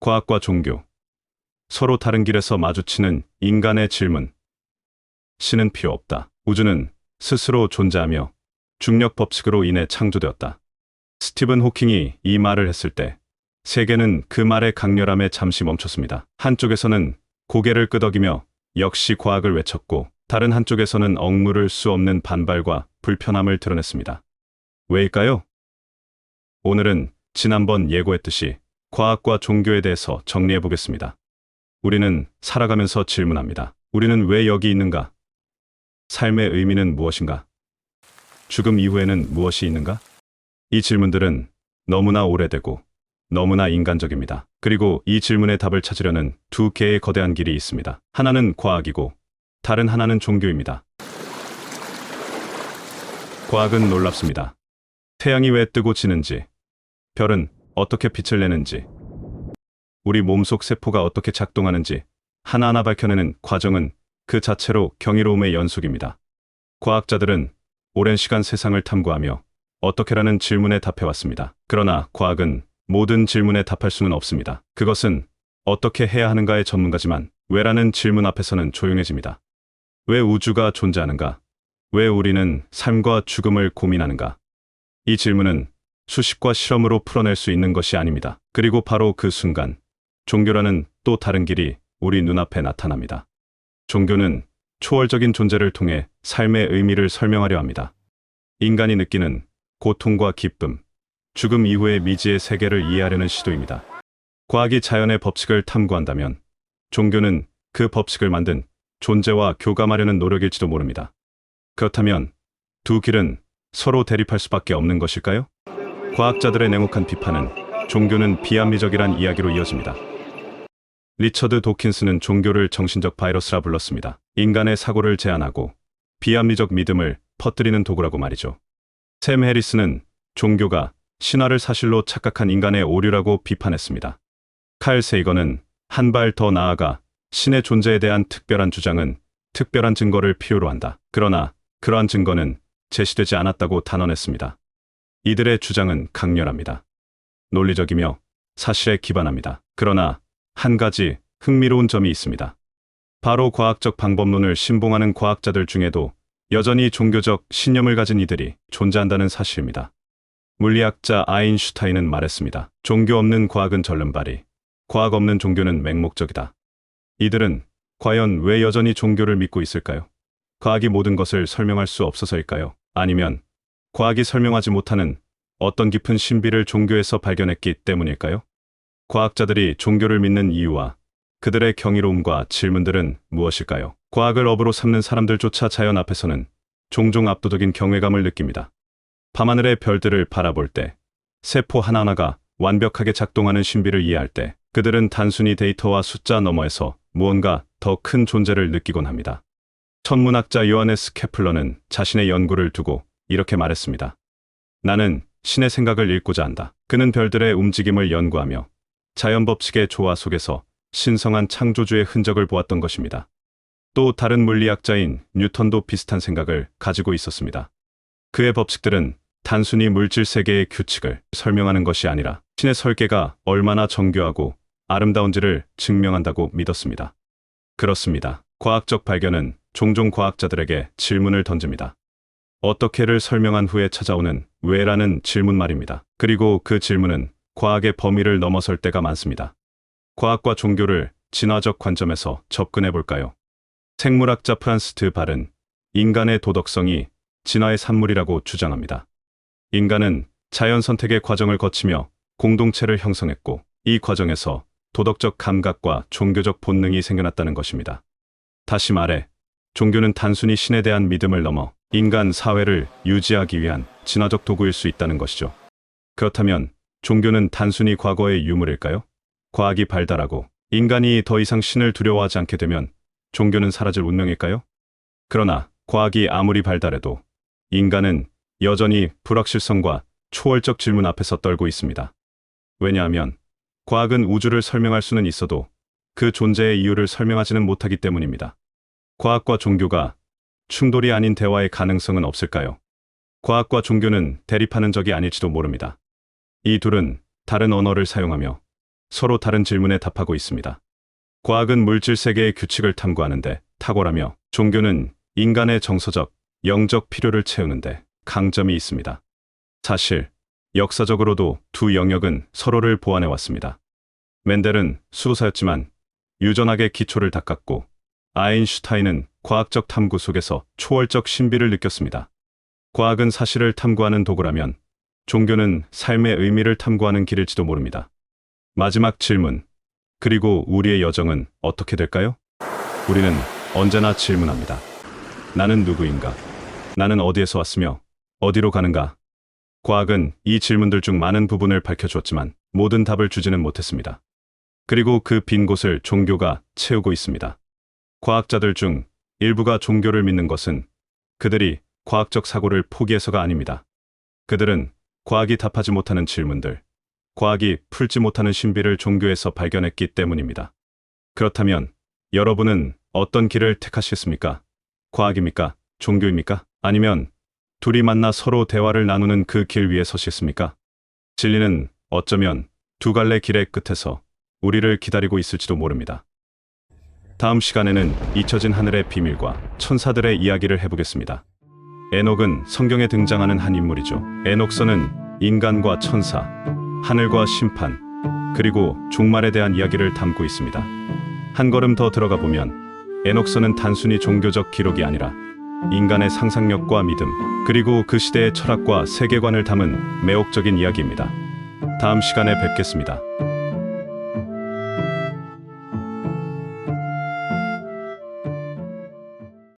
과학과 종교. 서로 다른 길에서 마주치는 인간의 질문. 신은 필요 없다. 우주는 스스로 존재하며 중력 법칙으로 인해 창조되었다. 스티븐 호킹이 이 말을 했을 때 세계는 그 말의 강렬함에 잠시 멈췄습니다. 한쪽에서는 고개를 끄덕이며 역시 과학을 외쳤고 다른 한쪽에서는 억누를 수 없는 반발과 불편함을 드러냈습니다. 왜일까요? 오늘은 지난번 예고했듯이 과학과 종교에 대해서 정리해 보겠습니다. 우리는 살아가면서 질문합니다. 우리는 왜 여기 있는가? 삶의 의미는 무엇인가? 죽음 이후에는 무엇이 있는가? 이 질문들은 너무나 오래되고 너무나 인간적입니다. 그리고 이 질문의 답을 찾으려는 두 개의 거대한 길이 있습니다. 하나는 과학이고 다른 하나는 종교입니다. 과학은 놀랍습니다. 태양이 왜 뜨고 지는지, 별은 어떻게 빛을 내는지, 우리 몸속 세포가 어떻게 작동하는지 하나하나 밝혀내는 과정은 그 자체로 경이로움의 연속입니다. 과학자들은 오랜 시간 세상을 탐구하며 어떻게라는 질문에 답해왔습니다. 그러나 과학은 모든 질문에 답할 수는 없습니다. 그것은 어떻게 해야 하는가의 전문가지만 왜라는 질문 앞에서는 조용해집니다. 왜 우주가 존재하는가? 왜 우리는 삶과 죽음을 고민하는가? 이 질문은 수식과 실험으로 풀어낼 수 있는 것이 아닙니다. 그리고 바로 그 순간 종교라는 또 다른 길이 우리 눈앞에 나타납니다. 종교는 초월적인 존재를 통해 삶의 의미를 설명하려 합니다. 인간이 느끼는 고통과 기쁨, 죽음 이후의 미지의 세계를 이해하려는 시도입니다. 과학이 자연의 법칙을 탐구한다면 종교는 그 법칙을 만든 존재와 교감하려는 노력일지도 모릅니다. 그렇다면 두 길은 서로 대립할 수밖에 없는 것일까요? 과학자들의 냉혹한 비판은 종교는 비합리적이란 이야기로 이어집니다. 리처드 도킨스는 종교를 정신적 바이러스라 불렀습니다. 인간의 사고를 제한하고 비합리적 믿음을 퍼뜨리는 도구라고 말이죠. 샘 해리스는 종교가 신화를 사실로 착각한 인간의 오류라고 비판했습니다. 칼 세이거는 한발 더 나아가 신의 존재에 대한 특별한 주장은 특별한 증거를 필요로 한다. 그러나 그러한 증거는 제시되지 않았다고 단언했습니다. 이들의 주장은 강렬합니다. 논리적이며 사실에 기반합니다. 그러나 한 가지 흥미로운 점이 있습니다. 바로 과학적 방법론을 신봉하는 과학자들 중에도 여전히 종교적 신념을 가진 이들이 존재한다는 사실입니다. 물리학자 아인슈타인은 말했습니다. 종교 없는 과학은 절름발이, 과학 없는 종교는 맹목적이다. 이들은 과연 왜 여전히 종교를 믿고 있을까요? 과학이 모든 것을 설명할 수 없어서일까요? 아니면 과학이 설명하지 못하는 어떤 깊은 신비를 종교에서 발견했기 때문일까요? 과학자들이 종교를 믿는 이유와 그들의 경이로움과 질문들은 무엇일까요? 과학을 업으로 삼는 사람들조차 자연 앞에서는 종종 압도적인 경외감을 느낍니다. 밤하늘의 별들을 바라볼 때, 세포 하나하나가 완벽하게 작동하는 신비를 이해할 때, 그들은 단순히 데이터와 숫자 너머에서 무언가 더 큰 존재를 느끼곤 합니다. 천문학자 요하네스 케플러는 자신의 연구를 두고 이렇게 말했습니다. 나는 신의 생각을 읽고자 한다. 그는 별들의 움직임을 연구하며 자연 법칙의 조화 속에서 신성한 창조주의 흔적을 보았던 것입니다. 또 다른 물리학자인 뉴턴도 비슷한 생각을 가지고 있었습니다. 그의 법칙들은 단순히 물질 세계의 규칙을 설명하는 것이 아니라 신의 설계가 얼마나 정교하고 아름다운지를 증명한다고 믿었습니다. 그렇습니다. 과학적 발견은 종종 과학자들에게 질문을 던집니다. 어떻게를 설명한 후에 찾아오는 왜라는 질문 말입니다. 그리고 그 질문은 과학의 범위를 넘어설 때가 많습니다. 과학과 종교를 진화적 관점에서 접근해 볼까요? 생물학자 프란스 드 발은 인간의 도덕성이 진화의 산물이라고 주장합니다. 인간은 자연 선택의 과정을 거치며 공동체를 형성했고 이 과정에서 도덕적 감각과 종교적 본능이 생겨났다는 것입니다. 다시 말해, 종교는 단순히 신에 대한 믿음을 넘어 인간 사회를 유지하기 위한 진화적 도구일 수 있다는 것이죠. 그렇다면 종교는 단순히 과거의 유물일까요? 과학이 발달하고 인간이 더 이상 신을 두려워하지 않게 되면 종교는 사라질 운명일까요? 그러나 과학이 아무리 발달해도 인간은 여전히 불확실성과 초월적 질문 앞에서 떨고 있습니다. 왜냐하면 과학은 우주를 설명할 수는 있어도 그 존재의 이유를 설명하지는 못하기 때문입니다. 과학과 종교가 충돌이 아닌 대화의 가능성은 없을까요? 과학과 종교는 대립하는 적이 아닐지도 모릅니다. 이 둘은 다른 언어를 사용하며 서로 다른 질문에 답하고 있습니다. 과학은 물질 세계의 규칙을 탐구하는데 탁월하며 종교는 인간의 정서적, 영적 필요를 채우는데 강점이 있습니다. 사실 역사적으로도 두 영역은 서로를 보완해 왔습니다. 멘델은 수도사였지만 유전학의 기초를 닦았고 아인슈타인은 과학적 탐구 속에서 초월적 신비를 느꼈습니다. 과학은 사실을 탐구하는 도구라면 종교는 삶의 의미를 탐구하는 길일지도 모릅니다. 마지막 질문. 그리고 우리의 여정은 어떻게 될까요? 우리는 언제나 질문합니다. 나는 누구인가? 나는 어디에서 왔으며 어디로 가는가? 과학은 이 질문들 중 많은 부분을 밝혀주었지만 모든 답을 주지는 못했습니다. 그리고 그 빈 곳을 종교가 채우고 있습니다. 과학자들 중 일부가 종교를 믿는 것은 그들이 과학적 사고를 포기해서가 아닙니다. 그들은 과학이 답하지 못하는 질문들, 과학이 풀지 못하는 신비를 종교에서 발견했기 때문입니다. 그렇다면 여러분은 어떤 길을 택하시겠습니까? 과학입니까? 종교입니까? 아니면 둘이 만나 서로 대화를 나누는 그 길 위에 서시겠습니까? 진리는 어쩌면 두 갈래 길의 끝에서 우리를 기다리고 있을지도 모릅니다. 다음 시간에는 잊혀진 하늘의 비밀과 천사들의 이야기를 해보겠습니다. 에녹은 성경에 등장하는 한 인물이죠. 에녹서는 인간과 천사, 하늘과 심판, 그리고 종말에 대한 이야기를 담고 있습니다. 한 걸음 더 들어가 보면 에녹서는 단순히 종교적 기록이 아니라 인간의 상상력과 믿음, 그리고 그 시대의 철학과 세계관을 담은 매혹적인 이야기입니다. 다음 시간에 뵙겠습니다.